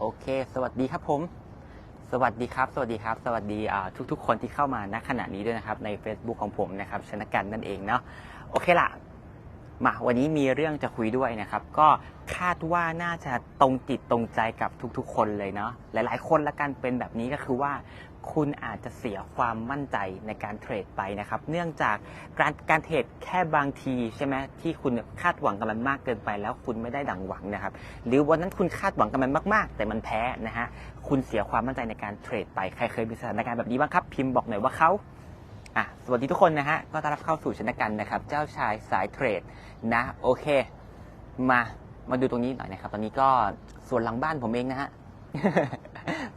โอเค สวัสดีครับผม สวัสดีครับ สวัสดีครับ สวัสดีทุกๆ คนที่เข้ามาณขณะนี้ด้วยนะครับ ใน Facebook ของผมนะครับชนะกันนั่นเองเนาะโอเคละมาวันนี้มีเรื่องจะคุยด้วยนะครับ ก็คาดว่าน่าจะตรงจิตตรงใจกับทุกๆ คนเลยเนาะหลายๆ คนละกันเป็นแบบนี้ก็คือว่า คุณอาจจะเสียความมั่นใจในการเทรดไปนะครับ เนื่องจากการการเทรดแค่บางทีใช่ไหมที่คุณคาดหวังกับมันมากเกินไป แล้วคุณไม่ได้ดังหวังนะครับ หรือวันนั้นคุณคาดหวังกับมันมากๆ แต่มันแพ้นะฮะคุณเสียความมั่นใจในการเทรดไปใครเคยมีสถานการณ์แบบนี้บ้างครับ พิมพ์บอกหน่อยว่าเขาอะสวัสดีทุกคนนะฮะก็ต้อนรับเข้าสู่ชนะกันนะครับ เจ้าชายสายเทรดนะโอเค มามาดูตรงนี้หน่อยนะครับ ตอนนี้ก็ส่วนหลังบ้านผมเองนะฮะ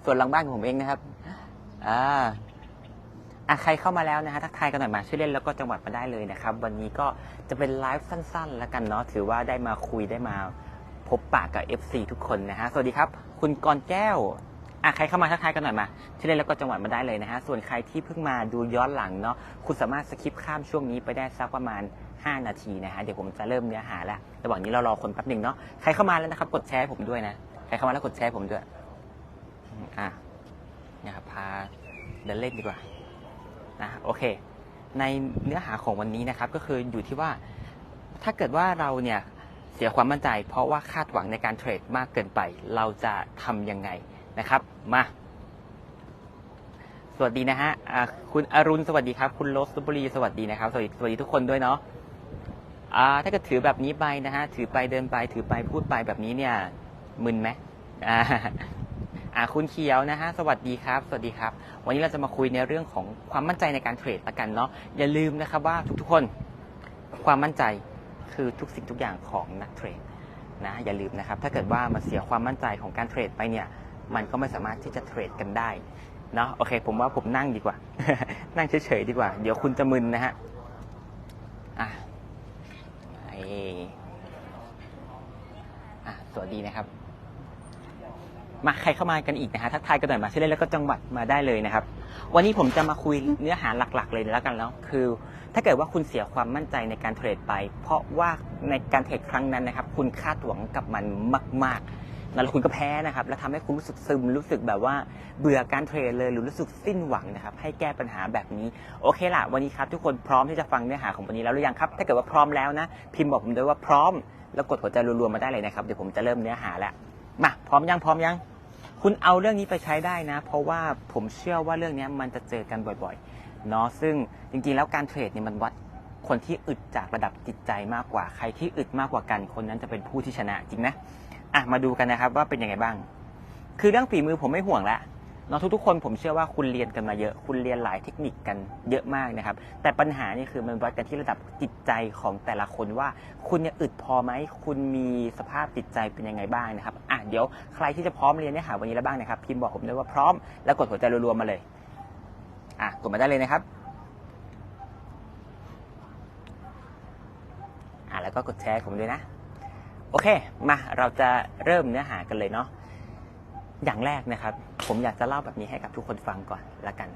ส่วนหลังบ้านผมเองนะครับ อ่าอะใครเข้ามาแล้วนะฮะทักทายกันหน่อยมาชื่อเล่นแล้วก็จังหวัดมาได้เลยนะครับ วันนี้ก็จะเป็นไลฟ์สั้น ๆ แล้วกันเนาะถือว่าได้มาคุยได้มาพบปากกับ FC ทุกคนนะฮะสวัสดีครับ คุณกรแก้วอะใครเข้ามาทักทายกันหน่อยมาชื่อเล่นแล้วก็จังหวัดมาได้เลยนะฮะส่วนใครที่เพิ่งมาดูย้อนหลังเนาะคุณสามารถสคิปข้ามช่วงนี้ไปได้สักประมาณ 5 นาทีนะฮะเดี๋ยวผมจะเริ่มเนื้อหาแล้วระหว่างนี้เรารอคนแป๊บหนึ่งเนาะใครเข้ามาแล้วนะครับ กดแชร์ผมด้วยนะใครเข้ามาแล้วกดแชร์ผมด้วยอะ นะครับพาเดินเล่นดีกว่านะโอเค ในเนื้อหาของวันนี้นะครับก็คืออยู่ที่ว่าถ้าเกิดว่าเราเนี่ยเสียความมั่นใจ เพราะว่าคาดหวังในการเทรดมากเกินไป เราจะทำยังไงนะครับมาสวัสดีนะฮะคุณอรุณสวัสดีครับ คุณโรสบุรีสวัสดีนะครับ สวัสดีสวัสดีทุกคนด้วยเนาะถ้าเกิดถือแบบนี้ไปนะฮะถือไปเดินไปถือไปพูดไปแบบนี้เนี่ยมึนไหม อ่าคุณเขียวนะฮะสวัสดีครับ สวัสดีครับ วันนี้เราจะมาคุยในเรื่องของความมั่นใจในการเทรดละกันเนาะอย่าลืมนะครับว่าทุกๆคนความมั่นใจคือทุกสิ่งทุกอย่างของนักเทรดนะอย่าลืมนะครับ ถ้าเกิดว่ามันเสียความมั่นใจของการเทรดไปเนี่ย มันก็ไม่สามารถที่จะเทรดกันได้เนาะโอเค ผมว่าผมนั่งดีกว่า นั่งเฉยๆดีกว่า เดี๋ยวคุณจะมึนนะฮะอะไออะสวัสดีนะครับ มาใครเข้ามากันอีกนะฮะทักทายกันหน่อยมาชื่อเล่นแล้วก็จังหวัดมาได้เลยนะครับ วันนี้ผมจะมาคุยเนื้อหาหลักๆ เลยแล้วกันแล้วคือ ถ้าเกิดว่าคุณเสียความมั่นใจในการเทรดไป เพราะว่าในการเทรดครั้งนั้นนะครับ คุณคาดหวังกับมันมาก ๆแล้วคุณก็แพ้นะครับ แล้วทำให้คุณรู้สึกซึมรู้สึกแบบว่าเบื่อการเทรดเลยหรือรู้สึกสิ้นหวังนะครับ ให้แก้ปัญหาแบบนี้ โอเคล่ะ วันนี้ครับ ทุกคนพร้อมที่จะฟังเนื้อหาของวันนี้แล้วหรือยังครับ ถ้าเกิดว่าพร้อมแล้วนะ พิมพ์บอกผมด้วยว่าพร้อม แล้วกดหัวใจรัวๆมาได้เลยนะครับ เดี๋ยวผมจะเริ่มเนื้อหาแล้ว มาพร้อมยังพร้อมยัง คุณเอาเรื่องนี้ไปใช้ได้นะ เพราะว่าผมเชื่อว่าเรื่องนี้มันจะเจอกันบ่อยๆเนาะซึ่งจริงๆแล้วการเทรดเนี่ยมันวัดคนที่อึดจากระดับจิตใจมากกว่า ใครที่อึดมากกว่ากัน คนนั้นจะเป็นผู้ที่ชนะจริงนะอะมาดูกันนะครับว่าเป็นยังไงบ้าง คือเรื่องฝีมือผมไม่ห่วงละ นาะทุกๆคนผมเชื่อว่าคุณเรียนกันมาเยอะ คุณเรียนหลายเทคนิคกันเยอะมากนะครับ แต่ปัญหานี่คือมันวัดกันที่ระดับจิตใจของแต่ละคนว่า คุณเนี่ยอึดพอไหม คุณมีสภาพจิตใจเป็นยังไงบ้างนะครับ อะเดี๋ยวใครที่จะพร้อมเรียนเนื้อหาวันนี้แล้วบ้างนะครับ พิมพ์บอกผมด้วยว่าพร้อมแล้วกดหัวใจรัวๆมาเลย อะกดมาได้เลยนะครับ อะแล้วก็กดแชร์ผมด้วยนะ โอเค มาเราจะเริ่มเนื้อหากันเลยเนาะ อย่างแรกนะครับ ผมอยากจะเล่าแบบนี้ให้กับทุกคนฟังก่อนละกัน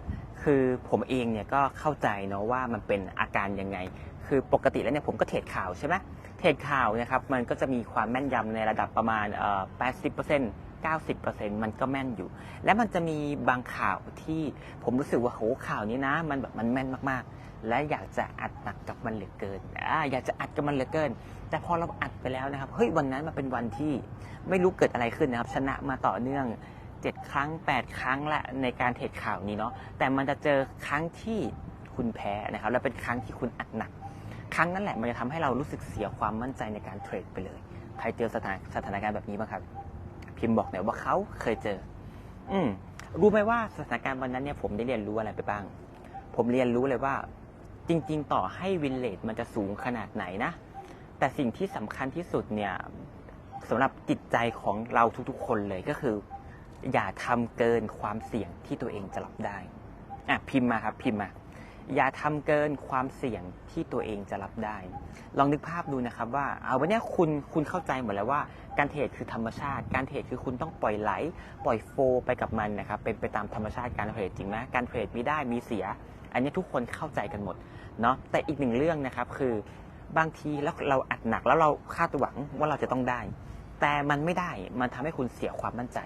คือผมเองเนี่ยก็เข้าใจเนาะว่ามันเป็นอาการยังไง คือปกติแล้วเนี่ยผมก็เทรดข่าวใช่ไหมเทรดข่าวนะครับมันก็จะมีความแม่นยำในระดับประมาณเอ่อ80% 90%มันก็แม่นอยู่ และมันจะมีบางข่าวที่ผมรู้สึกว่าโหข่าวนี้นะ มันแบบมันแม่นมากๆ และอยากจะอัดหนักกับมันเหลือเกินออยากจะอัดกับมันเหลือเกิน แต่พอเราอัดไปแล้วนะครับเฮ้ยวันนั้นมันเป็นวันที่ไม่รู้เกิดอะไรขึ้นนะครับ ชนะมาต่อเนื่อง7ครั้ง 8 ครั้งละในการเทรดข่าวนี้เนาะแต่มันจะเจอครั้งที่คุณแพ้นะครับและเป็นครั้งที่คุณอัดหนัก ครั้งนั้นแหละมันจะทำให้เรารู้สึกเสียความมั่นใจในการเทรดไปเลย ใครเจอสถานสถานการณ์แบบนี้บ้างครับ พิมพ์บอกหน่อยว่าเขาเคยเจอ อืมรู้ไหมว่าสถานการณ์วันนั้นเนี่ยผมได้เรียนรู้อะไรไปบ้าง ผมเรียนรู้เลยว่า จริง ๆ ต่อให้วินเลทมันจะสูงขนาดไหนนะ แต่สิ่งที่สำคัญที่สุดเนี่ยสำหรับจิตใจของเราทุกๆ คนเลยก็คือ อย่าทำเกินความเสี่ยงที่ตัวเองจะรับได้อะพิมพ์มาครับพิมพ์มาอย่าทำเกินความเสี่ยงที่ตัวเองจะรับได้ ลองนึกภาพดูนะครับว่า เอาวันนี้คุณคุณเข้าใจหมดแล้วว่า การเทรดคือธรรมชาติ การเทรดคือคุณต้องปล่อยไหล ปล่อยโฟไปกับมันนะครับ เป็นไปตามธรรมชาติการเทรดจริงไหมการเทรดมีได้มีเสีย อันนี้ทุกคนเข้าใจกันหมดเนาะ แต่อีกหนึ่งเรื่องนะครับคือ บางทีแล้วเราอัดหนักแล้วเราคาดหวังว่าเราจะต้องได้ แต่มันไม่ได้มันทำให้คุณเสียความมั่นใจ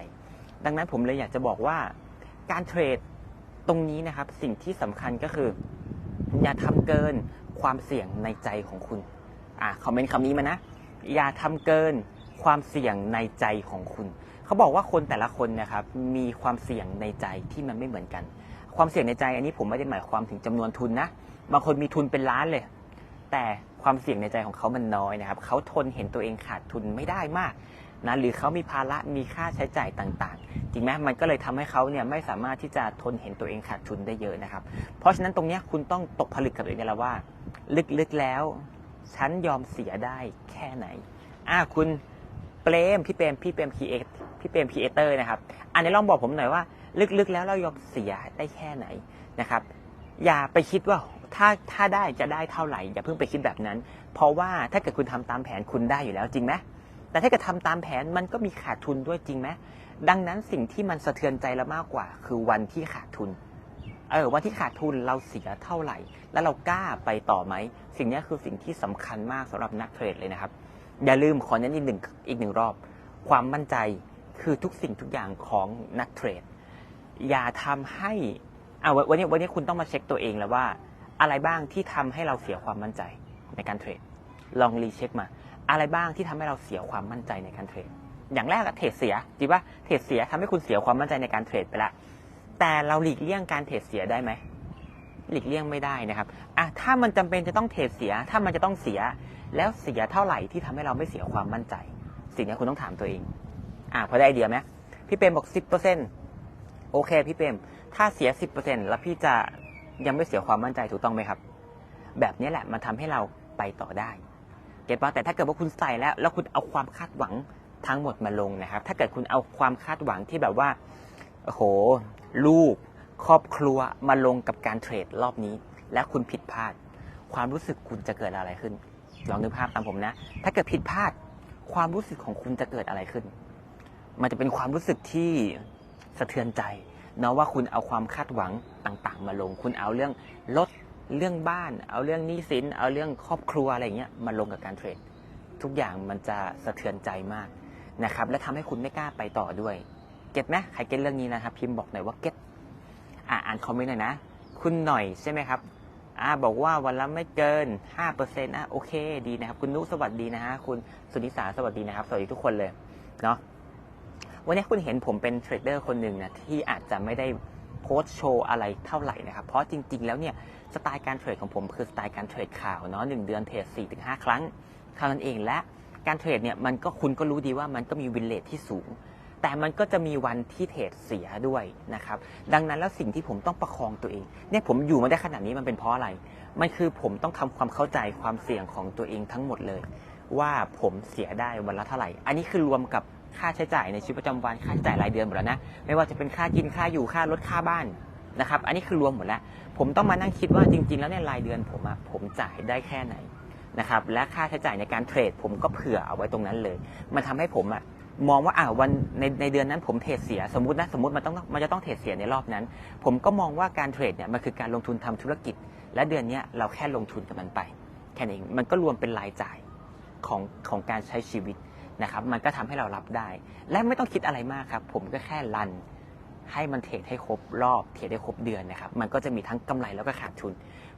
ดังนั้นผมเลยอยากจะบอกว่าการเทรดตรงนี้นะครับสิ่งที่สำคัญก็คือ อย่าทำเกินความเสี่ยงในใจของคุณอ่าคอมเมนต์คำนี้มานะ อย่าทำเกินความเสี่ยงในใจของคุณ เขาบอกว่าคนแต่ละคนนะครับมีความเสี่ยงในใจที่มันไม่เหมือนกัน ความเสี่ยงในใจอันนี้ผมไม่ได้หมายความถึงจำนวนทุนนะ บางคนมีทุนเป็นล้านเลย แต่ ความเสี่ยงในใจของเขามันน้อยนะครับเขาทนเห็นตัวเองขาดทุนไม่ได้มากนะหรือเขามีภาระมีค่าใช้จ่ายต่างๆจริงไหมมันก็เลยทำให้เขาเนี่ยไม่สามารถที่จะทนเห็นตัวเองขาดทุนได้เยอะนะครับ เพราะฉะนั้นตรงนี้คุณต้องตกผลึกกับตัวเองแล้วว่า ลึกๆแล้ว ฉันยอมเสียได้แค่ไหนอ่าคุณเปรมพี่เปรมพี่เปรมพีเอพี่เปรมพีเอเตอร์นะครับอันนี้ลองบอกผมหน่อยว่า ลึกๆแล้วเรายอมเสียได้แค่ไหนนะครับ อย่าไปคิดว่า ถ้าถ้าได้จะได้เท่าไหร่อย่าเพิ่งไปคิดแบบนั้น เพราะว่าถ้าเกิดคุณทำตามแผนคุณได้อยู่แล้วจริงไหมแต่ถ้าเกิดทำตามแผนมันก็มีขาดทุนด้วยจริงไหมดังนั้นสิ่งที่มันสะเทือนใจเรามากกว่า คือวันที่ขาดทุนเออวันที่ขาดทุนเราเสียเท่าไหร่ แล้วเรากล้าไปต่อไหม สิ่งนี้คือสิ่งที่สำคัญมากสำหรับนักเทรดเลยนะครับ อย่าลืมขอเน้นอีกหนึ่งอีกหนึ่งรอบ ความมั่นใจคือทุกสิ่งทุกอย่างของนักเทรด อย่าทำให้อ่าวันนี้วันนี้คุณต้องมาเช็คตัวเองแล้วว่า อะไรบ้างที่ทำให้เราเสียความมั่นใจในการเทรด ลองรีเช็คมา อะไรบ้างที่ทำให้เราเสียความมั่นใจในการเทรด อย่างแรกเทรดเสียจริงปะเทรดเสียทำให้คุณเสียความมั่นใจในการเทรดไปล้วแต่เราหลีกเลี่ยงการเทรดเสียได้ไหมหลีกเลี่ยงไม่ได้นะครับอะถ้ามันจำเป็นจะต้องเทรดเสีย ถ้ามันจะต้องเสีย แล้วเสียเท่าไหร่ที่ทำให้เราไม่เสียความมั่นใจ สิ่งนี้คุณต้องถามตัวเอง อะพอได้ไอเดียไหมพี่เปรมบอกสิบเปอร์เซ็นต์โอเค พี่เปรมถ้าเสียสิบเปอร์เซ็นต์แล้วพี่จะ ยังไม่เสียความมั่นใจถูกต้องไหมครับ แบบนี้แหละมันทำให้เราไปต่อได้เก็ตป่ะแต่ถ้าเกิดว่าคุณใส่แล้ว แล้วคุณเอาความคาดหวังทั้งหมดมาลงนะครับ ถ้าเกิดคุณเอาความคาดหวังที่แบบว่าโอ้โหลูกครอบครัวมาลงกับการเทรดรอบนี้ แล้วคุณผิดพลาด ความรู้สึกคุณจะเกิดอะไรขึ้น ลองนึกภาพตามผมนะ ถ้าเกิดผิดพลาด ความรู้สึกของคุณจะเกิดอะไรขึ้น มันจะเป็นความรู้สึกที่สะเทือนใจ เนาะว่าคุณเอาความคาดหวังต่างๆ มาลง คุณเอาเรื่องรถเรื่องบ้าน เอาเรื่องหนี้สิน เอาเรื่องครอบครัวอะไรเงี้ยมาลงกับการเทรด ทุกอย่างมันจะสะเทือนใจมากนะครับ และทำให้คุณไม่กล้าไปต่อด้วย เก็ตไหมใครเก็ตเรื่องนี้นะครับ พิมพ์บอกหน่อยว่าเก็ตอ่าอ่านคอมเมนต์หน่อยนะ คุณหน่อยใช่ไหมครับอ่าบอกว่าวันละไม่เกิน 5%อะโอเค ดีนะครับ คุณนุสวัสดีนะฮะคุณสุนิสาสวัสดีนะครับ สวัสดีทุกคนเลยเนาะ วันนี้คุณเห็นผมเป็นเทรดเดอร์คนหนึ่งนะที่อาจจะไม่ได้โพสโชว์อะไรเท่าไหร่นะครับ เพราะจริง ๆ แล้วเนี่ยสไตล์การเทรดของผมคือสไตล์การเทรดข่าวเนาะหนึ่งเดือนเทรด4-5ครั้งเท่านั้นเองและการเทรดเนี่ยมันก็คุณก็รู้ดีว่ามันก็มีวินเลทที่สูง แต่มันก็จะมีวันที่เทรดเสียด้วยนะครับดังนั้นแล้วสิ่งที่ผมต้องประคองตัวเองเนี่ยผมอยู่มาได้ขนาดนี้มันเป็นเพราะอะไรมันคือผมต้องทำความเข้าใจความเสี่ยงของตัวเองทั้งหมดเลย ว่าผมเสียได้วันละเท่าไหร่ อันนี้คือรวมกับ ค่าใช้จ่ายในชีวิตประจำวันค่าใช้จ่ายรายเดือนหมดแล้วนะไม่ว่าจะเป็นค่ากินค่าอยู่ค่ารถค่าบ้านนะครับอันนี้คือรวมหมดแล้ว ผมต้องมานั่งคิดว่าจริง ๆ แล้วเนี่ยรายเดือนผมอะผมจ่ายได้แค่ไหนนะครับและค่าใช้จ่ายในการเทรดผมก็เผื่อเอาไว้ตรงนั้นเลย มันทำให้ผมอะมองว่าอ่าวันในในเดือนนั้นผมเทรดเสียสมมตินะสมมติมันต้องมันจะต้องเทรดเสียในรอบนั้น ผมก็มองว่าการเทรดเนี่ยมันคือการลงทุนทำธุรกิจ และเดือนนี้เราแค่ลงทุนกับมันไป แค่นั้มันก็รวมเป็นรายจ่ายของของการใช้ชีวิต นะครับมันก็ทำให้เรารับได้ และไม่ต้องคิดอะไรมากครับ ผมก็แค่รันให้มันเทรดให้ครบรอบเทรดให้ครบเดือนนะครับ มันก็จะมีทั้งกำไรแล้วก็ขาดทุน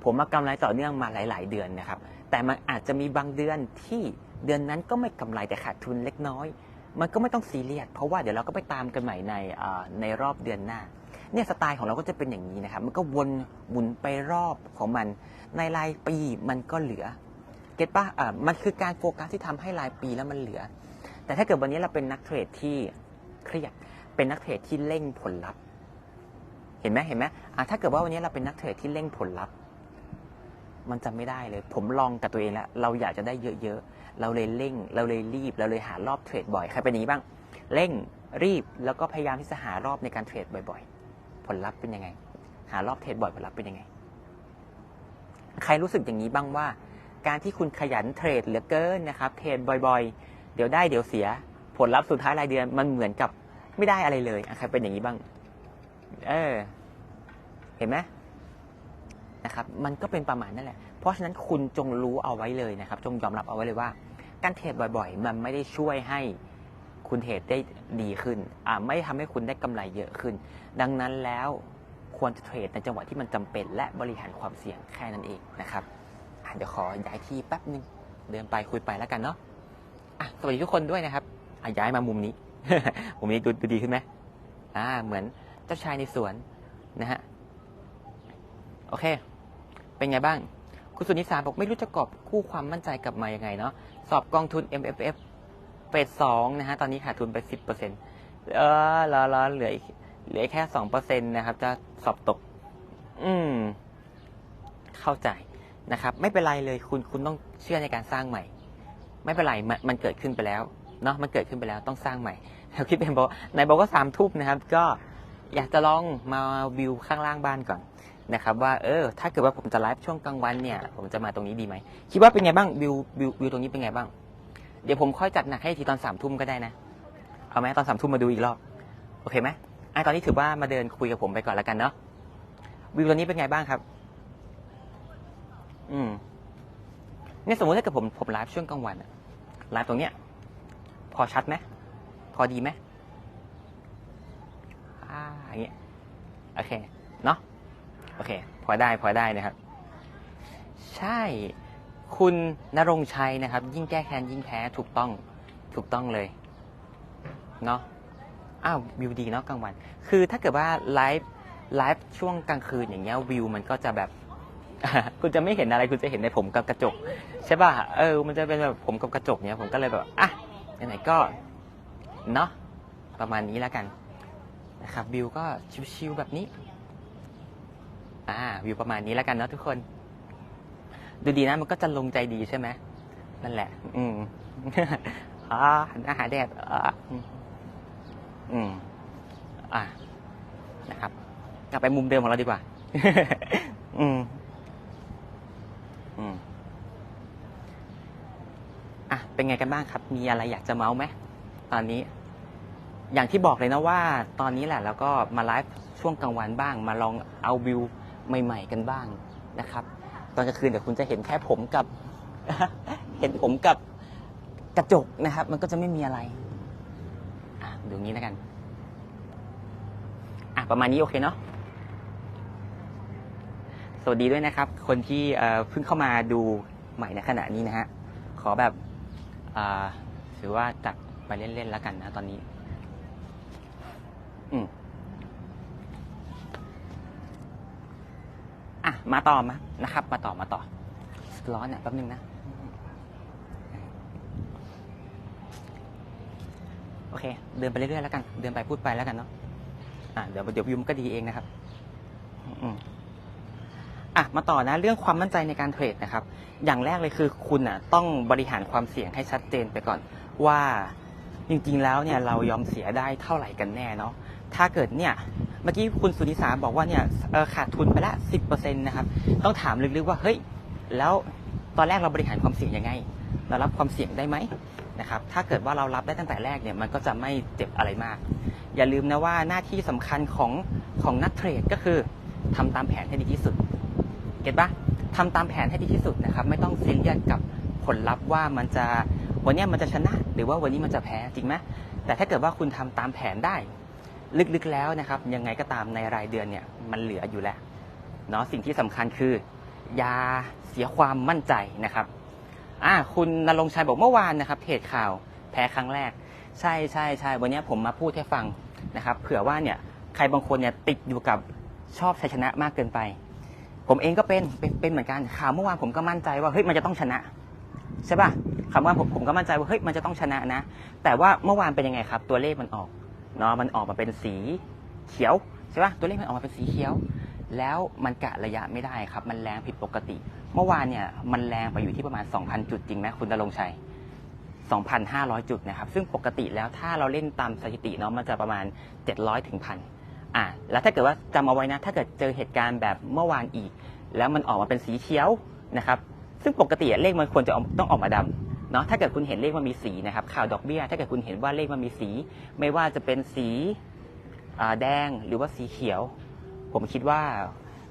ผมมากำไรต่อเนื่องมาหลาย ๆ เดือนนะครับ แต่มันอาจจะมีบางเดือนที่เดือนนั้นก็ไม่กำไรแต่ขาดทุนเล็กน้อย มันก็ไม่ต้องซีเรียสเพราะว่าเดี๋ยวเราก็ไปตามกันใหม่ในในรอบเดือนหน้า เนี่ยสไตล์ของเราก็จะเป็นอย่างนี้นะครับ มันก็วนหมุนไปรอบของมัน ในรายปีมันก็เหลือ เก็ตป่ะมันคือการโฟกัสที่ทำให้รายปีแล้วมันเหลือ แต่ถ้าเกิดวันนี้เราเป็นนักเทรดที่เครียด เป็นนักเทรดที่เร่งผลลัพธ์ เห็นไหมเห็นไหมถ้าเกิดว่าวันนี้เราเป็นนักเทรดที่เร่งผลลัพธ์ มันจะไม่ได้เลย ผมลองกับตัวเองแล้ว เราอยากจะได้เยอะๆ เราเลยเร่ง เราเลยรีบ เราเลยหารอบเทรดบ่อย ใครเป็นอย่างนี้บ้าง เร่ง รีบ แล้วก็พยายามที่จะหารอบในการเทรดบ่อยๆ ผลลัพธ์เป็นยังไง หารอบเทรดบ่อยผลลัพธ์เป็นยังไง ใครรู้สึกอย่างนี้บ้างว่า การที่คุณขยันเทรดเหลือเกินนะครับ เทรดบ่อยๆ ดี๋ยวได้เดี๋ยวเสีย ผลลัพธ์สุดท้ายรายเดือนมันเหมือนกับไม่ได้อะไรเลยใครเป็นอย่างนี้บ้าง เออ เห็นไหมนะครับ มันก็เป็นประมาณนั่นแหละ เพราะฉะนั้นคุณจงรู้เอาไว้เลยนะครับ จงยอมรับเอาไว้เลยว่า การเทรดบ่อยๆ มันไม่ได้ช่วยให้คุณเทรดได้ดีขึ้น อ่าไม่ทำให้คุณได้กำไรเยอะขึ้น ดังนั้นแล้วควรจะเทรดในจังหวะที่มันจำเป็น และบริหารความเสี่ยงแค่นั้นเองนะครับเดี๋ยวขอย้ายที่แป๊บนึง เดินไปคุยไปแล้วกันเนาะ อะสวัสดีทุกคนด้วยนะครับอะย้ายมามุมนี้ มุมนี้ดูดีขึ้นไหมอ่า เหมือนเจ้าชายในสวนนะฮะ โอเค เป็นไงบ้าง คุณสุนิสาบอกไม่รู้จะกอบคู่ความมั่นใจกลับมายังไงเนาะ สอบกองทุน MFF เฟสสองนะฮะ ตอนนี้ขาดทุนไป10%เออรอรอเหลืออีกเหลือแค่2%นะครับ จะสอบตก อืม เข้าใจนะครับ ไม่เป็นไรเลยคุณคุณต้องเชื่อในการสร้างใหม่ ไม่เป็นไรมันมันเกิดขึ้นไปแล้วเนาะมันเกิดขึ้นไปแล้วต้องสร้างใหม่แล้วคิดเป็นบอกนายบอกว่าสามทุ่มนะครับ ก็อยากจะลองมาวิวข้างล่างบ้านก่อนนะครับ ว่าเออ ถ้าเกิดว่าผมจะไลฟ์ช่วงกลางวันเนี่ย ผมจะมาตรงนี้ดีไหมคิดว่าเป็นไงบ้างวิววิววิวตรงนี้เป็นไงบ้าง เดี๋ยวผมค่อยจัดหนักให้ทีตอนสามทุ่มก็ได้นะเอาไหมตอนสามทุ่มมาดูอีกรอบโอเคไหมไอะตอนนี้ถือว่ามาเดินคุยกับผมไปก่อนแล้วกันเนาะวิวตรงนี้เป็นไงบ้างครับ อืม เนี่ยสมมติถ้าเกิดผมผมไลฟ์ช่วงกลางวันอะไลฟ์ตรงเนี้ย พอชัดไหมพอดีไหมอ่าอย่างเงี้ยโอเคเนาะโอเค พอได้พอได้นะครับ ใช่คุณนรงชัยนะครับ ยิ่งแก้แค้นยิ่งแพ้ถูกต้องถูกต้องเลยเนาะอ้าววิวดีเนาะกลางวัน คือถ้าเกิดว่าไลฟ์ไลฟ์ช่วงกลางคืนอย่างเงี้ยวิวมันก็จะแบบ คุณจะไม่เห็นอะไรคุณจะเห็นในผมกับกระจก ใช่ป่ะเออ มันจะเป็นแบบผมกับกระจกเนี้ยผมก็เลยแบบอะไหนๆก็เนาะประมาณนี้แล้วกันนะครับวิวก็ชิวๆแบบนี้อ่าวิวประมาณนี้แล้วกันเนาะทุกคน ดูดีนะมันก็จะลงใจดีใช่ไหมนั่นแหละ อืมอ่าอาหารแดดอ่าอืมอืมอ่านะครับกลับไปมุมเดิมของเราดีกว่า อืม อืมอะเป็นไงกันบ้างครับ มีอะไรอยากจะเมาส์ไหมตอนนี้ อย่างที่บอกเลยนะว่า ตอนนี้แหละแล้วก็มาไลฟ์ช่วงกลางวันบ้าง มาลองเอาวิวใหม่ ๆ กันบ้างนะครับ ตอนกลางคืนเดี๋ยวคุณจะเห็นแค่ผมกับ เห็นผมกับกระจกนะครับ มันก็จะไม่มีอะไรอะดูนี้แล้วกัน อะประมาณนี้โอเคเนาะ สวัสดีด้วยนะครับ คนที่เพิ่งเข้ามาดูใหม่ในขณะนี้นะฮะ ขอแบบถือว่าจัดไปเล่นๆแล้วกันนะตอนนี้ อืมอะ มาต่อมานะครับ มาต่อมาต่อร้อนอะแป๊บนึงนะโอเค เดินไปเรื่อยๆแล้วกัน เดินไปพูดไปแล้วกันเนาะอะเดี๋ยวเดี๋ยววิวมก็ดีเองนะครับ อืม อะมาต่อนะเรื่องความมั่นใจในการเทรดนะครับ อย่างแรกเลยคือคุณอะต้องบริหารความเสี่ยงให้ชัดเจนไปก่อน ว่าจริงๆแล้วเนี่ยเรายอมเสียได้เท่าไหร่กันแน่เนาะถ้าเกิดเนี่ยเมื่อกี้คุณสุนิสาบอกว่าเนี่ยขาดทุนไปละสิบเปอร์เซ็นต์นะครับต้องถามลึกๆว่าเฮ้ยแล้วตอนแรกเราบริหารความเสี่ยงยังไงเรารับความเสี่ยงได้ไหมนะครับถ้าเกิดว่าเรารับได้ตั้งแต่แรกเนี่ยมันก็จะไม่เจ็บอะไรมาก อย่าลืมนะว่าหน้าที่สำคัญของของนักเทรดก็คือทำตามแผนให้ดีที่สุด เก็ตปะทำตามแผนให้ดีที่สุดนะครับ ไม่ต้องซีเรียสกับผลลัพธ์ว่ามันจะวันนี้มันจะชนะ หรือว่าวันนี้มันจะแพ้จริงไหมแต่ถ้าเกิดว่าคุณทำตามแผนได้ ลึกๆแล้วนะครับ ยังไงก็ตามในรายเดือนเนี่ยมันเหลืออยู่แล้วเนาะสิ่งที่สำคัญคือ อย่าเสียความมั่นใจนะครับอ่าคุณนรงชัยบอกเมื่อวานนะครับเพจข่าวแพ้ครั้งแรก ใช่ใช่ใช่วันนี้ผมมาพูดให้ฟังนะครับ เผื่อว่าเนี่ยใครบางคนเนี่ยติดอยู่กับชอบชัยชนะมากเกินไป ผมเองก็เป็นเป็นเป็นเหมือนกันข่าวเมื่อวานผมก็มั่นใจว่าเฮ้ยมันจะต้องชนะใช่ป่ะคำว่าผมผมก็มั่นใจว่าเฮ้ยมันจะต้องชนะนะ แต่ว่าเมื่อวานเป็นยังไงครับ ตัวเลขมันออกเนาะมันออกมาเป็นสีเขียวใช่ป่ะตัวเลขมันออกมาเป็นสีเขียว แล้วมันกะระยะไม่ได้ครับ มันแรงผิดปกติ เมื่อวานเนี่ยมันแรงไปอยู่ที่ประมาณ 2,000 จุดจริงไหมคุณดลงชัย2,500 จุดนะครับ ซึ่งปกติแล้วถ้าเราเล่นตามสถิติเนาะมันจะประมาณ 700ถึงพัน อ่าแล้วถ้าเกิดว่าจำเอาไว้นะ ถ้าเกิดเจอเหตุการณ์แบบเมื่อวานอีก แล้วมันออกมาเป็นสีเขียวนะครับ ซึ่งปกติเลขมันควรจะต้องออกมาดำเนาะถ้าเกิดคุณเห็นเลขมันมีสีนะครับข่าวดอกเบี้ย ถ้าเกิดคุณเห็นว่าเลขมันมีสี ไม่ว่าจะเป็นสีแดงหรือว่าสีเขียว ผมคิดว่า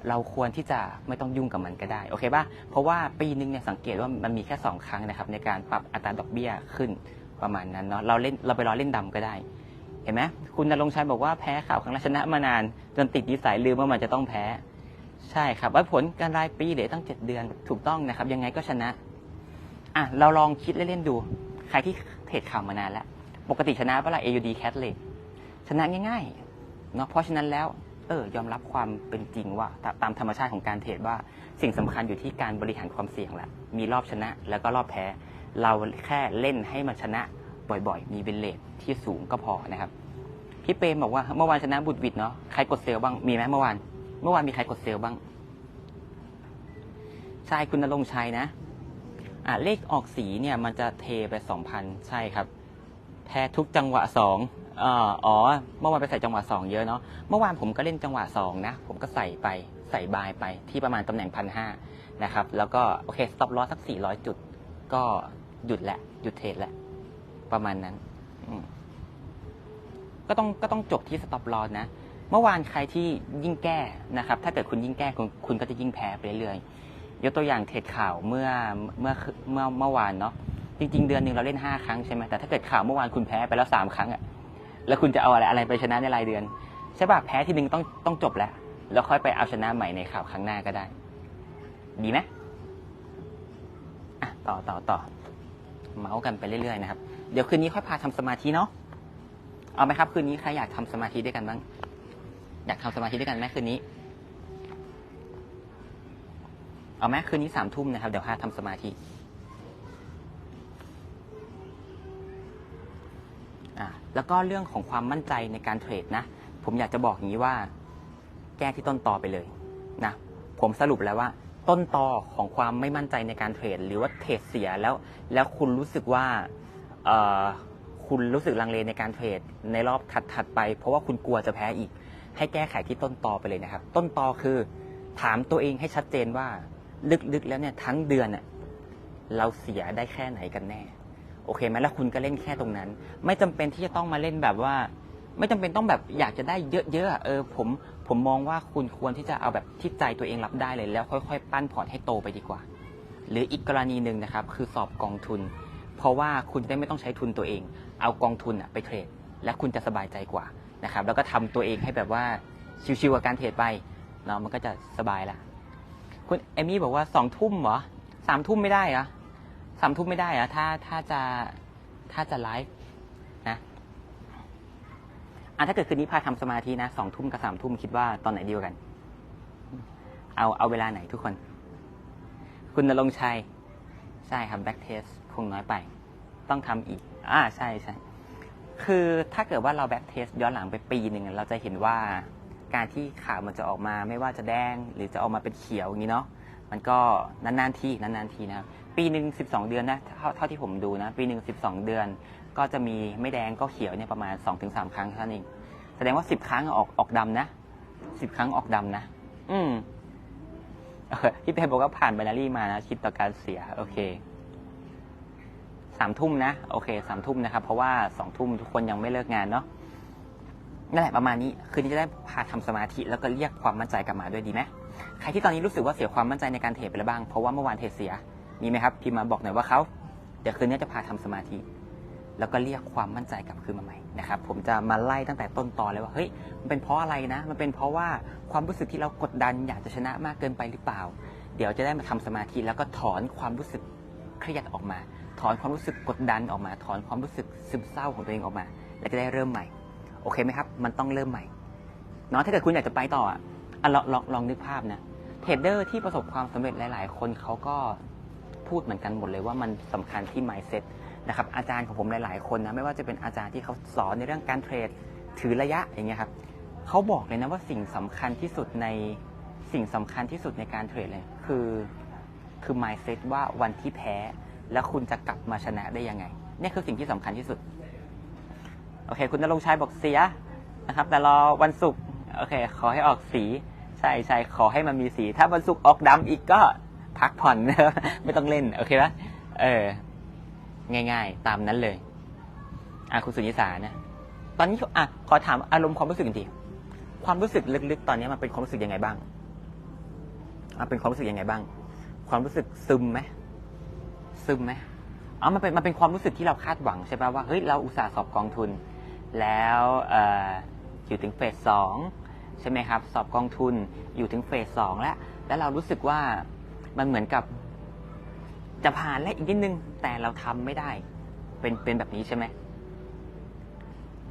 เราควรที่จะไม่ต้องยุ่งกับมันก็ได้โอเคป่ะเพราะว่าปีหนึ่งเนี่ยสังเกตว่ามันมีแค่ 2 ครั้งนะครับในการปรับอัตราดอกเบี้ยขึ้นประมาณนั้นเนาะเราเล่นเราไปรอเล่นดำก็ได้ เห็นไหมคุณนรงชัยบอกว่าแพ้ข่าวครั้งแรกชนะมานาน จนติดนิสัยลืมว่ามันจะต้องแพ้ ใช่ครับว่าผลการรายปีเหลือตั้งเจ็ดเดือนถูกต้องนะครับ ยังไงก็ชนะอะเราลองคิดเล่นๆดู ใครที่เทรดข่าวมานานแล้ว ปกติชนะเวลา AUD Cat เลยชนะง่ายๆเนาะเพราะฉะนั้นแล้วเออยอมรับความเป็นจริงว่าตาตามธรรมชาติของการเทรดว่าสิ่งสำคัญอยู่ที่การบริหารความเสี่ยงแหละมีรอบชนะแล้วก็รอบแพ้ เราแค่เล่นให้มันชนะ บ่อยๆ มีเบนเลทที่สูงก็พอนะครับ พี่เปรมบอกว่าเมื่อวานชนะบุตรวิดเนาะใครกดเซลบ้างมีไหมเมื่อวาน เมื่อวานมีใครกดเซลบ้างใช่คุณนรงชัยนะ อ่าเลขออกสีเนี่ยมันจะเทไปสองพันใช่ครับ แพ้ทุกจังหวะสองอ๋อ เมื่อวานไปใส่จังหวะสองเยอะเนาะ เมื่อวานผมก็เล่นจังหวะสองนะ ผมก็ใส่ไปใส่บายไปที่ประมาณตำแหน่งพันห้านะครับ แล้วก็โอเคสต็อปลอสสักสี่ร้อยจุด ก็หยุดแหละ หยุดเทรดแหละ ประมาณนั้นอืมก็ต้องก็ต้องจบที่สต็อปลอสนะ เมื่อวานใครที่ยิ่งแก้นะครับ ถ้าเกิดคุณยิ่งแก้คุณคุณก็จะยิ่งแพ้ไปเรื่อยๆยกตัวอย่างเทรดข่าวเมื่อเมื่อเมื่อเมื่อวานเนาะจริง ๆ เดือนหนึ่งเราเล่นห้าครั้งใช่ไหมแต่ถ้าเกิดข่าวเมื่อวานคุณแพ้ไปแล้วสามครั้งอะแล้วคุณจะเอาอะไรอะไรไปชนะในรายเดือนใช่ป่ะแพ้ทีนึงต้องต้องจบแล้ว แล้วค่อยไปเอาชนะใหม่ในข่าวครั้งหน้าก็ได้ ดีไหมอะต่อต่อต่อเมาส์กันไปเรื่อยๆนะครับ เดี๋ยวคืนนี้ค่อยพาทำสมาธิเนาะเอาไหมครับ คืนนี้ใครอยากทำสมาธิด้วยกันบ้าง อยากทำสมาธิด้วยกันไหมคืนนี้ เอาไหมคืนนี้สามทุ่มนะครับ เดี๋ยวพาทำสมาธิอ่าแล้วก็เรื่องของความมั่นใจในการเทรดนะ ผมอยากจะบอกอย่างนี้ว่า แก้ที่ต้นตอไปเลยนะ ผมสรุปแล้วว่า ต้นตอของความไม่มั่นใจในการเทรด หรือว่าเทรดเสียแล้ว แล้วคุณรู้สึกว่า คุณรู้สึกลังเลในการเทรดในรอบถัดๆไป เพราะว่าคุณกลัวจะแพ้อีก ให้แก้ไขที่ต้นตอไปเลยนะครับ ต้นตอคือถามตัวเองให้ชัดเจนว่า ลึกๆแล้วเนี่ยทั้งเดือนเราเสียได้แค่ไหนกันแน่ โอเคไหมแล้วคุณก็เล่นแค่ตรงนั้น ไม่จำเป็นที่จะต้องมาเล่นแบบว่า ไม่จำเป็นต้องแบบอยากจะได้เยอะๆเออผมผมมองว่าคุณควรที่จะเอาแบบที่ใจตัวเองรับได้เลยแล้วค่อย ๆ ปั้นพอร์ตให้โตไปดีกว่า หรืออีกกรณีหนึ่งนะครับ คือสอบกองทุน เพราะว่าคุณจะได้ไม่ต้องใช้ทุนตัวเอง เอากองทุนไปเทรด และคุณจะสบายใจกว่านะครับ แล้วก็ทำตัวเองให้แบบว่าชิวๆกับการเทรดไปเนาะมันก็จะสบายละคุณเอมี่บอกว่าสองทุ่มเหรอสามทุ่มไม่ได้เหรอสามทุ่มไม่ได้เหรอถ้าถ้าจะถ้าจะไลฟ์นะอะถ้าเกิดคืนนี้พาทำสมาธินะสองทุ่มกับสามทุ่มคิดว่าตอนไหนดีกว่ากัน เอาเอาเวลาไหนทุกคน คุณนรงชัย ใช่ครับแบ็กเทส คงน้อยไป ต้องทำอีก อ่าใช่ใช่คือถ้าเกิดว่าเราแบ็กเทสย้อนหลังไปปีหนึ่งเราจะเห็นว่าการที่ข่าวมันจะออกมาไม่ว่าจะแดงหรือจะออกมาเป็นเขียวอย่างนี้เนาะมันก็นานๆทีนานๆทีนะครับปีหนึ่งสิบสองเดือนนะเท่าเท่าที่ผมดูนะ ปีหนึ่งสิบสองเดือน ก็จะมีไม่แดงก็เขียวเนี่ยประมาณสองถึงสามครั้งเท่านั้นเองแสดงว่าสิบครั้งออกออกดำนะสิบครั้งออกดำนะ อืมพี่เป้บอกว่าผ่านไบนารี่มานะคิดต่อการเสีย โอเค สามทุ่มนะโอเคสามทุ่มนะครับ เพราะว่าสองทุ่มทุกคนยังไม่เลิกงานเนาะนั่นแหละประมาณนี้คืนนี้จะได้พาทำสมาธิแล้วก็เรียกความมั่นใจกลับมาด้วยดีไหมใครที่ตอนนี้รู้สึกว่าเสียความมั่นใจในการเทรดไปแล้วบ้างเพราะว่าเมื่อวานเทรดเสียมีไหมครับพิมมาบอกหน่อยว่าเขาเดี๋ยวคืนนี้จะพาทำสมาธิ แล้วก็เรียกความมั่นใจกลับคืนมาใหม่นะครับผมจะมาไล่ตั้งแต่ต้นตอนเลยว่าเฮ้ยมันเป็นเพราะอะไรนะ มันเป็นเพราะว่าความรู้สึกที่เรากดดันอยากจะชนะมากเกินไปหรือเปล่า เดี๋ยวจะได้มาทำสมาธิแล้วก็ถอนความรู้สึกเครียดออกมา ถอนความรู้สึกกดดันออกมา ถอนความรู้สึกซึมเศร้าของตัวเองออกมา แล้วจะได้เริ่มใหม่ โอเคไหมครับ มันต้องเริ่มใหม่เนาะถ้าเกิดคุณอยากจะไปต่ออะลองลองลองนึกภาพนะเทรดเดอร์ที่ประสบความสำเร็จหลาย ๆ คนเขาก็พูดเหมือนกันหมดเลยว่ามันสำคัญที่ mindset นะครับอาจารย์ของผมหลาย ๆ คนนะไม่ว่าจะเป็นอาจารย์ที่เขาสอนในเรื่องการเทรดถือระยะอย่างเงี้ยครับเขาบอกเลยนะว่าสิ่งสำคัญที่สุดในสิ่งสำคัญที่สุดในการเทรดเลยคือคือ mindset ว่าวันที่แพ้ แล้วคุณจะกลับมาชนะได้ยังไงเนี่ยคือสิ่งที่สำคัญที่สุด โอเค คุณนรงชัยบอกเสียนะครับ แต่รอวันศุกร์โอเค ขอให้ออกสี ใช่ใช่ขอให้มันมีสี ถ้าวันศุกร์ออกดำอีกก็พักผ่อนนะไม่ต้องเล่น โอเคปะเออ ง่าย ๆ ตามนั้นเลย อะคุณสุนิสาเนี่ยตอนนี้อะขอถามอารมณ์ความรู้สึกจริงๆความรู้สึกลึกๆ ตอนนี้มันเป็นความรู้สึกยังไงบ้างอะเป็นความรู้สึกยังไงบ้าง ความรู้สึกซึมไหม ซึมไหมอ๋อมันเป็นมันเป็นความรู้สึกที่เราคาดหวังใช่ไหมว่าเฮ้ยเราอุตส่าห์สอบกองทุน แล้วเอ่ออยู่ถึงเฟสสองใช่ไหมครับ สอบกองทุนอยู่ถึงเฟสสองแล้ว แล้วเรารู้สึกว่ามันเหมือนกับจะผ่านและอีกนิดนึง แต่เราทำไม่ได้ เป็นเป็นแบบนี้ใช่ไหม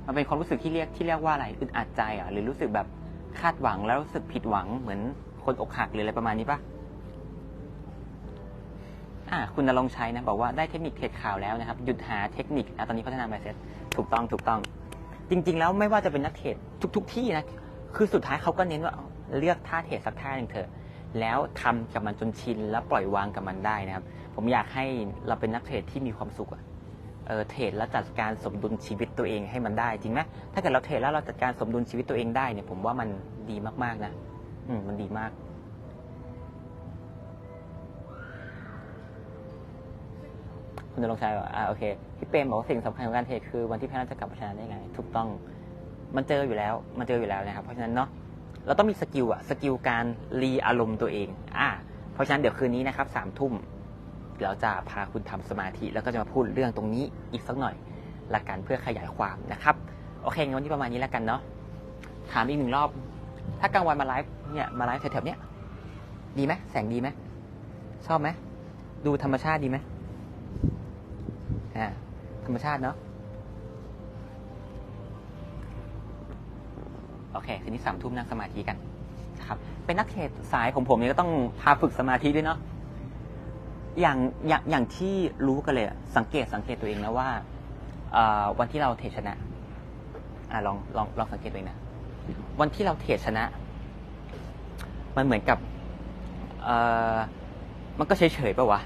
มันเป็นความรู้สึกที่เรียกที่เรียกว่าอะไรอึดอัดใจอะหรือรู้สึกแบบคาดหวังแล้วรู้สึกผิดหวังเหมือนคนอกหักหรืออะไรประมาณนี้ปะ อ่าคุณนรงค์ชัยนะบอกว่าได้เทคนิคเทรดข่าวแล้วนะครับหยุดหาเทคนิคนะตอนนี้พัฒนา mindset ถูกต้องถูกต้อง จริง ๆ แล้วไม่ว่าจะเป็นนักเทรดทุก ๆ ที่นะคือสุดท้ายเขาก็เน้นว่าเลือกท่าเทรดสักท่าหนึ่งเถอะแล้วทำกับมันจนชินแล้วปล่อยวางกับมันได้นะครับ ผมอยากให้เราเป็นนักเทรดที่มีความสุขอะเออเทรดแล้วจัดการสมดุลชีวิตตัวเองให้มันได้จริงไหมถ้าเกิดเราเทรดแล้วเราจัดการสมดุลชีวิตตัวเองได้เนี่ยผมว่ามันดีมากๆนะ อืมมันดีมาก คุณนรงชัยบอกอ่าโอเคพี่เปรมบอกว่าสิ่งสำคัญของการเทรดคือวันที่แพ้เราจะกลับมาชนะได้ไง ถูกต้องมันเจออยู่แล้วมันเจออยู่แล้วนะครับเพราะฉะนั้นเนาะเราต้องมีสกิลอะสกิลการรีอารมณ์ตัวเองอ่าเพราะฉะนั้นเดี๋ยวคืนนี้นะครับสามทุ่มเราจะพาคุณทำสมาธิ แล้วก็จะมาพูดเรื่องตรงนี้อีกสักหน่อยละกันเพื่อขยายความนะครับโอเคงั้นวันนี้ประมาณนี้ล้วกันเนาะถามอีกหนึ่งรอบ ถ้ากลางวันมาไลฟ์เนี่ยมาไลฟ์แถวๆเนี้ยดีไหมแสงดีไหมชอบไหมดูธรรมชาติดีไหม รรมชาติเนาะโอเค คืนนี้สามทุ่มนั่งสมาธิกันนะครับ เป็นนักเทรดสายของผมเนี่ยก็ต้องพาฝึกสมาธิด้วยเนาะอย่างอย่างอย่างที่รู้กันเลย สังเกตสังเกตตัวเองนะว่าวันที่เราเทรดชนะอ่าลองลองลองสังเกตตัวเองนะวันที่เราเทรดชนะ มันเหมือนกับมันก็เฉยเฉยปะวะ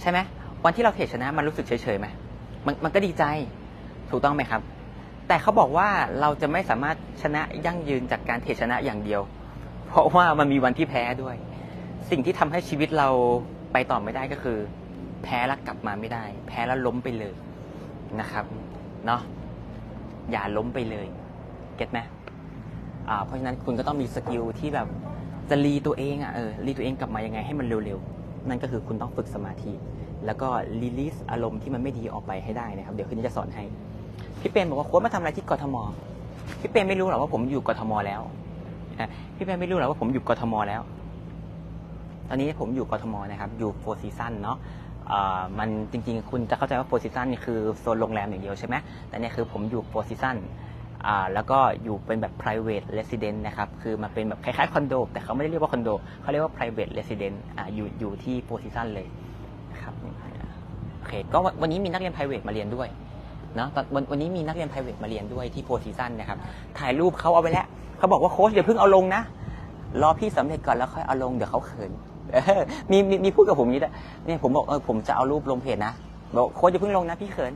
ใช่ไหมวันที่เราเทรดชนะ มันรู้สึกเฉยเฉยไหม มันมันก็ดีใจถูกต้องไหมครับ แต่เขาบอกว่าเราจะไม่สามารถชนะยั่งยืนจากการเทชนะอย่างเดียว เพราะว่ามันมีวันที่แพ้ด้วย สิ่งที่ทำให้ชีวิตเราไปต่อไม่ได้ก็คือ แพ้แล้วกลับมาไม่ได้ แพ้แล้วล้มไปเลยนะครับเนาะอย่าล้มไปเลยเก็ตไหมอ่าเพราะฉะนั้นคุณก็ต้องมีสกิลที่แบบจะรีตัวเองอะเออรีตัวเองกลับมายังไงให้มันเร็วๆ นั่นก็คือคุณต้องฝึกสมาธิ แล้วก็รีลิสอารมณ์ที่มันไม่ดีออกไปให้ได้นะครับ เดี๋ยวคืนนี้จะสอนให้ พี่เปรมบอกว่าโค้ชมาทำอะไรที่กทม พี่เปรมไม่รู้หรอกว่าผมอยู่กทมแล้วพี่เปรมไม่รู้หรอกว่าผมอยู่กทมแล้ว ตอนนี้ผมอยู่กทมนะครับ อยู่โฟร์ซีซันเนาะมันจริงๆ คุณจะเข้าใจว่าโฟร์ซีซันนี่คือโซนโรงแรมอย่างเดียวใช่ไหมแต่เนี่ยคือผมอยู่โฟร์ซีซันอ่าแล้วก็อยู่เป็นแบบ private resident นะครับ คือมันเป็นแบบคล้ายๆคอนโด แต่เขาไม่ได้เรียกว่าคอนโด เขาเรียกว่า private resident ออยู่อยู่ที่โฟร์ซีซันเลย นะครับโอเคก็วันนี้มีนักเรียน private มาเรียนด้วยเนาะวันวันนี้มีนักเรียน private มาเรียนด้วยที่โพซีซันนะครับ ถ่ายรูปเขาเอาไปแล้วเขาบอกว่าโค้ชอย่าเพิ่งเอาลงนะ รอพี่สำเร็จก่อนแล้วค่อยเอาลงเดี๋ยวเขาเขินมีมีมีพูดกับผมอย่างนี้ด้วยเนี่ยผมบอกเออผมจะเอารูปลงเพจนะบอกโค้ชอย่าเพิ่งลงนะพี่เขิน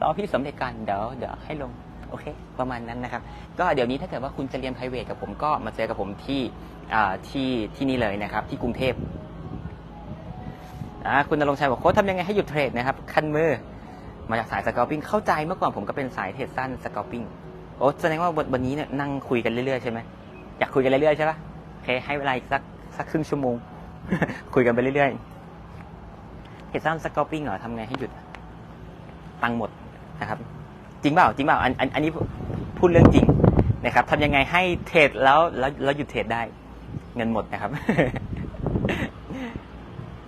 รอพี่สำเร็จก่อนเดี๋ยวเดี๋ยวให้ลงโอเค ประมาณนั้นนะครับ ก็เดี๋ยวนี้ถ้าเกิดว่าคุณจะเรียน private กับผมก็มาเจอกับผมที่ที่ที่นี่เลยนะครับ ที่กรุงเทพ คุณนรงชัยบอกโค้ชทำยังไงให้หยุดเทรดนะครับ คันมือ มาจากสายสกอร์ปิ้งเข้าใจเมื่อก่อนผมก็เป็นสายเทรดสั้นสกอร์ปิ้งโอ้แสดงว่าวันนี้เนี่ยนั่งคุยกันเรื่อยๆใช่ไหมอยากคุยกันเรื่อยๆใช่ปะโอเคให้เวลาสักสักครึ่งชั่วโมง คุยกันไปเรื่อยๆเทรดสั้นสกอร์ปิ้งเหรอทำไงให้หยุดตังหมดนะครับ จริงเปล่าจริงเปล่าอันอันอันนี้พูดเรื่องจริงนะครับทำยังไงให้เทรดแล้วแล้วแล้วหยุดเทรดได้ เงินหมดนะครับ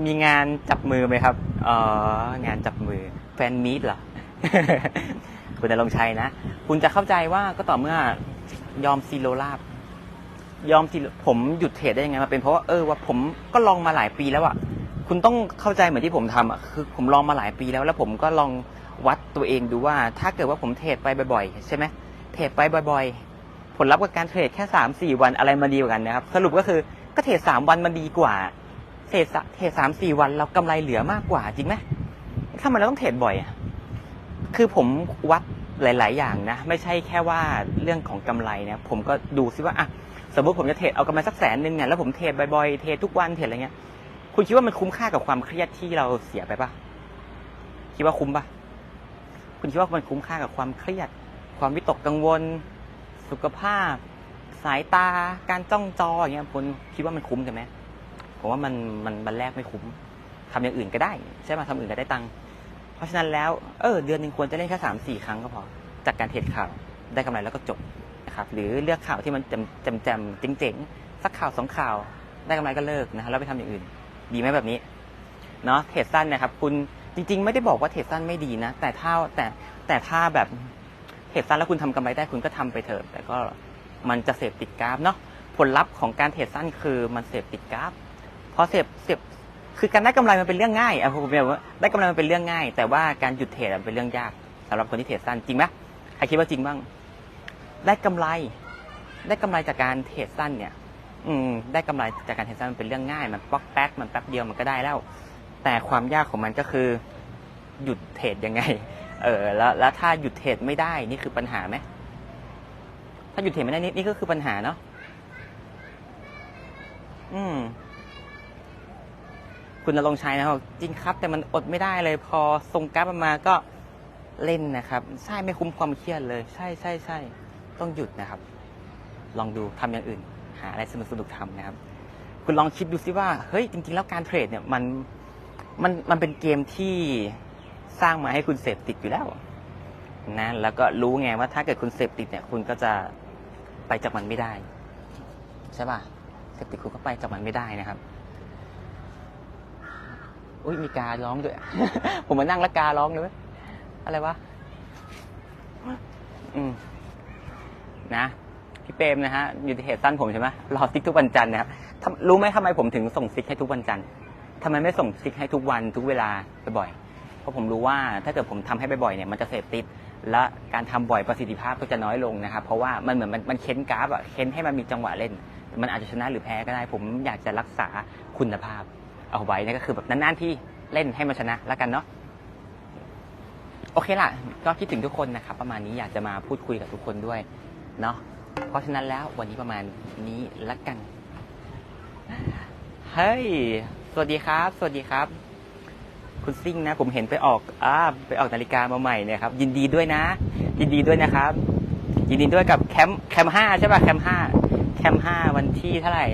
มีงานจับมือไหมครับ อ๋อ งานจับมือ แฟนมีดเหรอ คุณนรงชัยนะ คุณจะเข้าใจว่าก็ต่อเมื่อยอมซีโรลาบ ยอมซีผมหยุดเทรดได้ยังไงมาเป็นเพราะว่าเออว่าผมก็ลองมาหลายปีแล้วอะคุณต้องเข้าใจเหมือนที่ผมทำอะคือผมลองมาหลายปีแล้ว แล้วผมก็ลองวัดตัวเองดูว่า ถ้าเกิดว่าผมเทรดไปบ่อยๆ ใช่ไหมเทรดไปบ่อย ๆ ผลลัพธ์กับการเทรดแค่สามสี่วันอะไรมาดีกว่ากันนะครับ สรุปก็คือก็เทรดสามวันมันดีกว่า เทรดสะเทรดสามสี่วันเรากำไรเหลือมากกว่าจริงไหมถ้ามันเราต้องเทรดบ่อยอะคือผมวัดหลาย ๆ อย่างนะ ไม่ใช่แค่ว่าเรื่องของกำไรเนะผมก็ดูซิว่าอะสมมติผมจะเทรดเอากำไรสักแสนหนึ่งเนี่ยแล้วผมเทรดบ่อย ๆ เทรดทุกวันเทรดอะไรเงี้ย คุณคิดว่ามันคุ้มค่ากับความเครียดที่เราเสียไปปะคิดว่าคุ้มปะคุณคิดว่ามันคุ้มค่ากับความเครียด ความวิตกกังวล สุขภาพ สายตา การจ้องจออย่างเงี้ยคุณคิดว่ามันคุ้มกันไหม ผมว่ามันมันมันแรกไม่คุ้มทำอย่างอื่นก็ได้ ใช่ไหมทำอื่นก็ได้ตังค์เพราะฉะนั้นแล้วเออเดือนหนึ่งควรจะเล่นแค่สามสี่ครั้งก็พอ จากการเทรดข่าวได้กำไรแล้วก็จบนะครับหรือเลือกข่าวที่มันจำจำจำเจ๋งๆสักข่าวสองข่าวได้กำไรก็เลิกนะฮะแล้วไปทำอย่างอื่น ดีไหมแบบนี้เนาะเทรดสั้นนะครับ คุณจริง ๆ ไม่ได้บอกว่าเทรดสั้นไม่ดีนะ แต่ถ้าแต่แต่ถ้าแบบเทรดสั้นแล้วคุณทำกำไรได้คุณก็ทำไปเถอะแต่ก็มันจะเสพติดกราฟเนาะผลลัพธ์ของการเทรดสั้นคือมันเสพติดกราฟ พอเสพเสพคือการได้กำไรมันเป็นเรื่องง่ายอะผมบอกว่าได้กำไรมันเป็นเรื่องง่าย แต่ว่าการหยุดเทรดมันเป็นเรื่องยากสำหรับคนที่เทรดสั้นจริงไหมใครคิดว่าจริงบ้าง ได้กำไร ได้กำไรจากการเทรดสั้นเนี่ย อืม ได้กำไรจากการเทรดสั้นมันเป็นเรื่องง่าย มันป๊อกแป๊กมันแป๊บเดียวมันก็ได้แล้ว แต่ความยากของมันก็คือ หยุดเทรดยังไง เออ แล้วแล้วถ้าหยุดเทรดไม่ได้นี่คือปัญหาไหมถ้าหยุดเทรดไม่ได้นี่นี่ก็คือปัญหาเนาะอืม คุณนรงชัยนะครับจริงครับ แต่มันอดไม่ได้เลยพอทรงกราฟมาก็เล่นนะครับ ใช่ไม่คุ้มความเครียดเลย ใช่ใช่ใช่ต้องหยุดนะครับ ลองดูทำอย่างอื่น หาอะไรสนุกสนุกๆทำนะครับ คุณลองคิดดูซิว่าเฮ้ยจริง ๆ แล้วการเทรดเนี่ยมันมันมันเป็นเกมที่สร้างมาให้คุณเสพติดอยู่แล้วนะแล้วก็รู้ไงว่าถ้าเกิดคุณเสพติดเนี่ยคุณก็จะไปจากมันไม่ได้ ใช่ป่ะเสพติดคุณก็ไปจากมันไม่ได้นะครับ อุ้ยมีการ้องด้วย ผมมานั่งแล้วการ้องเลยอะไรวะอืมนะพี่เปมนะฮะอยู่ที่เหตุสั้นผมใช่ไหมรอซิกทุกวันจันทร์นะครับรู้ไหมทำไมผมถึงส่งซิกให้ทุกวันจันทร์ทำไมไม่ส่งซิกให้ทุกวันทุกเวลาบ่อยๆเพราะผมรู้ว่าถ้าเกิดผมทำให้บ่อยๆเนี่ยมันจะเสพติด และการทำบ่อยประสิทธิภาพก็จะน้อยลงนะครับ เพราะว่ามันเหมือนมันมันเค้นกราฟอะเค้นให้มันมีจังหวะเล่น มันอาจจะชนะหรือแพ้ก็ได้ ผมอยากจะรักษาคุณภาพ เอาไว้นั่นก็คือแบบนานๆที่เล่นให้มันชนะแล้วกันเนาะโอเคล่ะ ก็คิดถึงทุกคนนะครับ ประมาณนี้อยากจะมาพูดคุยกับทุกคนด้วยเนาะเพราะฉะนั้นแล้ววันนี้ประมาณนี้ละกัน เฮ้ย สวัสดีครับ สวัสดีครับ คุณซิ่งนะ ผมเห็นไปออกอ่าไปออกนาฬิกามาใหม่เนี่ยครับ ยินดีด้วยนะ ยินดีด้วยนะครับ ยินดีด้วยกับแคมป์แคมป์ห้าใช่ป่ะแคมป์ห้าแคมป์ห้าวันที่เท่าไหร่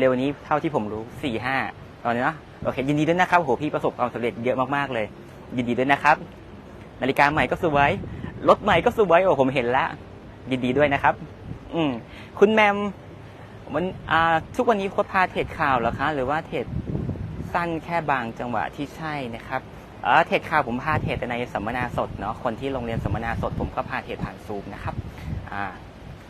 เร็วๆนี้เท่าที่ผมรู้สี่ห้า อนนี้เนาะโอเคยินดีด้วยนะครับโหพี่ประสบความสำเร็จเยอะมากๆเลย ยินดีด้วยนะครับ นาฬิกาใหม่ก็สวยรถใหม่ก็สวยโอ้ผมเห็นแล้วยินดีด้วยนะครับ อืมคุณแมมมันอ่าทุกวันนี้โค้ชพาเทรดข่าวเหรอคะ หรือว่าเทรดสั้นแค่บางจังหวะที่ใช่นะครับอ่าเทรดข่าวผมพาเทรดในสัมมนาสดเนาะคนที่โรงเรียนสัมมนาสด ผมก็พาเทรดผ่านซูมนะครับ อ่า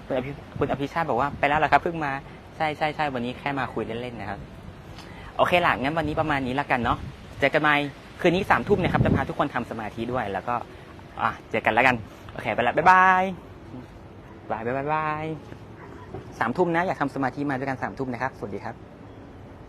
คุณอภิคุณอภิชาติบอกว่าไปแล้วเหรอครับเพิ่งมาใช่ใช่ใช่วันนี้แค่มาคุยเล่นๆนะครับ โอเคล่ะงั้นวันนี้ประมาณนี้ละกันเนาะเจอกันใหม่คืนนี้สามทุ่มนะครับจะพาทุกคนทำสมาธิด้วย แล้วก็อะเจอกันแล้วกัน โอเคไปละบ๊ายบายบายบายบายบายสามทุ่มนะ อยากทำสมาธิมาด้วยกันสามทุ่มนะครับ สวัสดีครับ